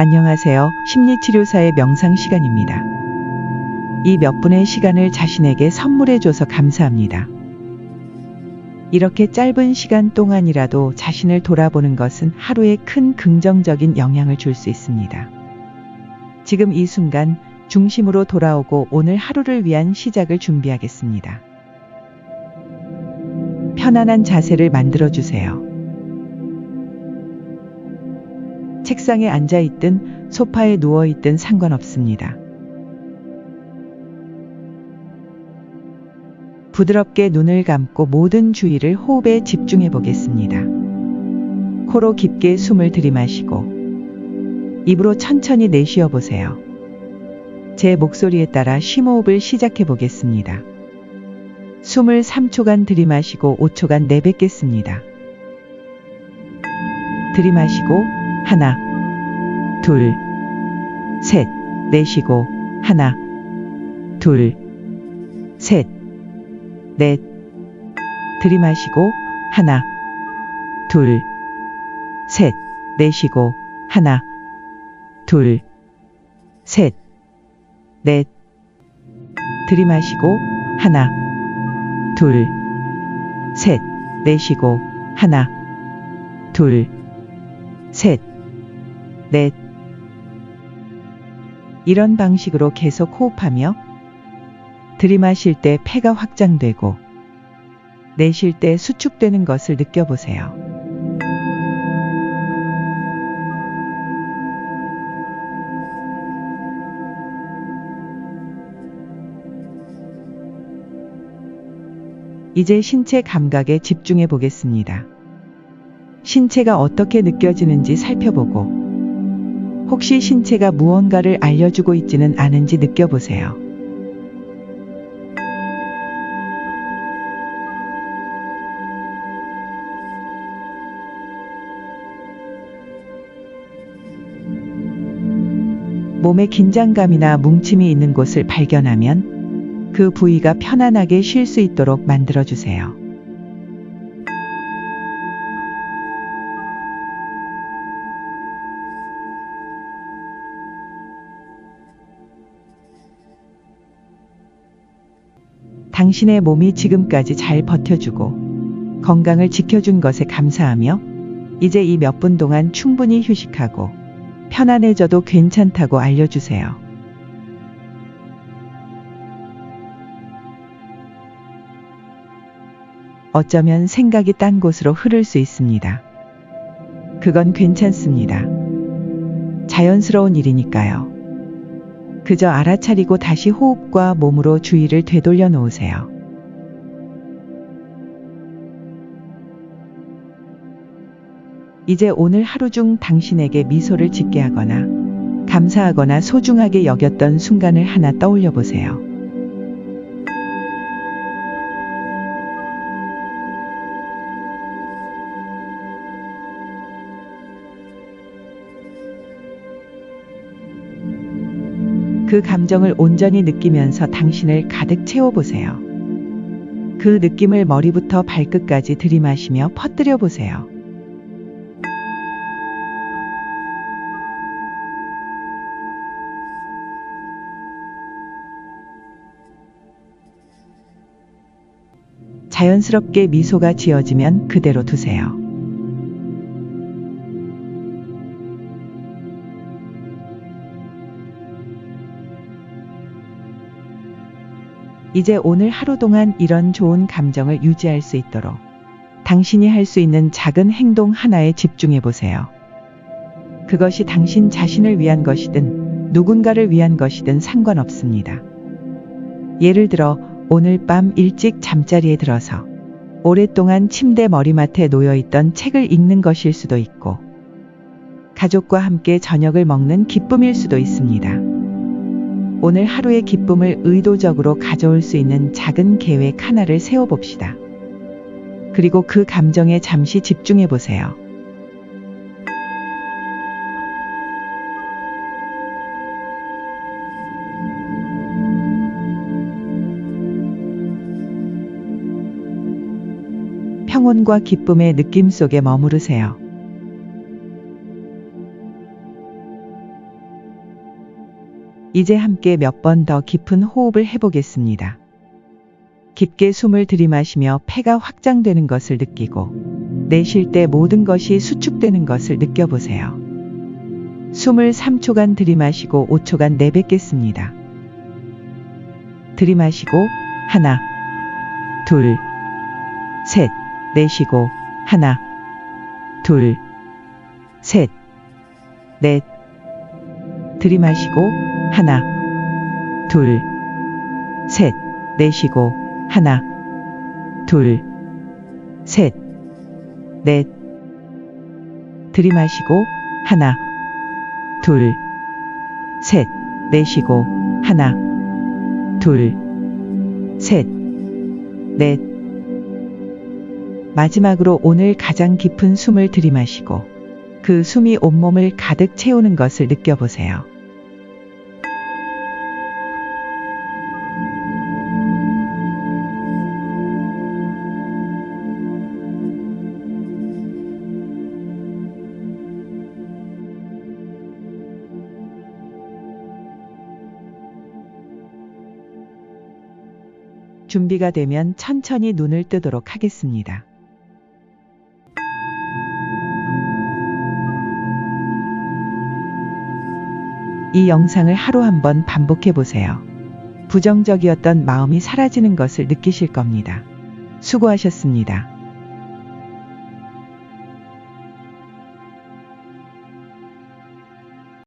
안녕하세요. 심리치료사의 명상 시간입니다. 이 몇 분의 시간을 자신에게 선물해줘서 감사합니다. 이렇게 짧은 시간 동안이라도 자신을 돌아보는 것은 하루에 큰 긍정적인 영향을 줄 수 있습니다. 지금 이 순간 중심으로 돌아오고 오늘 하루를 위한 시작을 준비하겠습니다. 편안한 자세를 만들어주세요. 책상에 앉아 있든 소파에 누워 있든 상관없습니다. 부드럽게 눈을 감고 모든 주의를 호흡에 집중해 보겠습니다. 코로 깊게 숨을 들이마시고 입으로 천천히 내쉬어 보세요. 제 목소리에 따라 심호흡을 시작해 보겠습니다. 숨을 3초간 들이마시고 5초간 내뱉겠습니다. 들이마시고 하나, 둘, 셋, 내쉬고 하나, 둘, 셋, 넷, 들이마시고 하나, 둘, 셋, 내쉬고 하나, 둘, 셋, 넷, 들이마시고 하나, 둘, 셋, 내쉬고 하나, 둘, 셋, 넷. 이런 방식으로 계속 호흡하며 들이마실 때 폐가 확장되고 내쉴 때 수축되는 것을 느껴보세요. 이제 신체 감각에 집중해 보겠습니다. 신체가 어떻게 느껴지는지 살펴보고 혹시 신체가 무언가를 알려주고 있지는 않은지 느껴보세요. 몸에 긴장감이나 뭉침이 있는 곳을 발견하면 그 부위가 편안하게 쉴 수 있도록 만들어주세요. 당신의 몸이 지금까지 잘 버텨주고 건강을 지켜준 것에 감사하며 이제 이 몇 분 동안 충분히 휴식하고 편안해져도 괜찮다고 알려주세요. 어쩌면 생각이 딴 곳으로 흐를 수 있습니다. 그건 괜찮습니다. 자연스러운 일이니까요. 그저 알아차리고 다시 호흡과 몸으로 주의를 되돌려 놓으세요. 이제 오늘 하루 중 당신에게 미소를 짓게 하거나 감사하거나 소중하게 여겼던 순간을 하나 떠올려 보세요. 그 감정을 온전히 느끼면서 당신을 가득 채워보세요. 그 느낌을 머리부터 발끝까지 들이마시며 퍼뜨려 보세요. 자연스럽게 미소가 지어지면 그대로 두세요. 이제 오늘 하루 동안 이런 좋은 감정을 유지할 수 있도록 당신이 할 수 있는 작은 행동 하나에 집중해 보세요. 그것이 당신 자신을 위한 것이든 누군가를 위한 것이든 상관없습니다. 예를 들어 오늘 밤 일찍 잠자리에 들어서 오랫동안 침대 머리맡에 놓여 있던 책을 읽는 것일 수도 있고 가족과 함께 저녁을 먹는 기쁨일 수도 있습니다. 오늘 하루의 기쁨을 의도적으로 가져올 수 있는 작은 계획 하나를 세워봅시다. 그리고 그 감정에 잠시 집중해 보세요. 평온과 기쁨의 느낌 속에 머무르세요. 이제 함께 몇 번 더 깊은 호흡을 해보겠습니다. 깊게 숨을 들이마시며 폐가 확장되는 것을 느끼고 내쉴 때 모든 것이 수축되는 것을 느껴보세요. 숨을 3초간 들이마시고 5초간 내뱉겠습니다. 들이마시고 하나, 둘, 셋, 내쉬고 하나, 둘, 셋, 넷. 들이마시고 하나, 둘, 셋, 내쉬고 하나, 둘, 셋, 넷. 들이마시고 하나, 둘, 셋, 내쉬고 하나, 둘, 셋, 넷. 마지막으로 오늘 가장 깊은 숨을 들이마시고 그 숨이 온몸을 가득 채우는 것을 느껴보세요. 준비가 되면 천천히 눈을 뜨도록 하겠습니다. 이 영상을 하루 한번 반복해 보세요. 부정적이었던 마음이 사라지는 것을 느끼실 겁니다. 수고하셨습니다.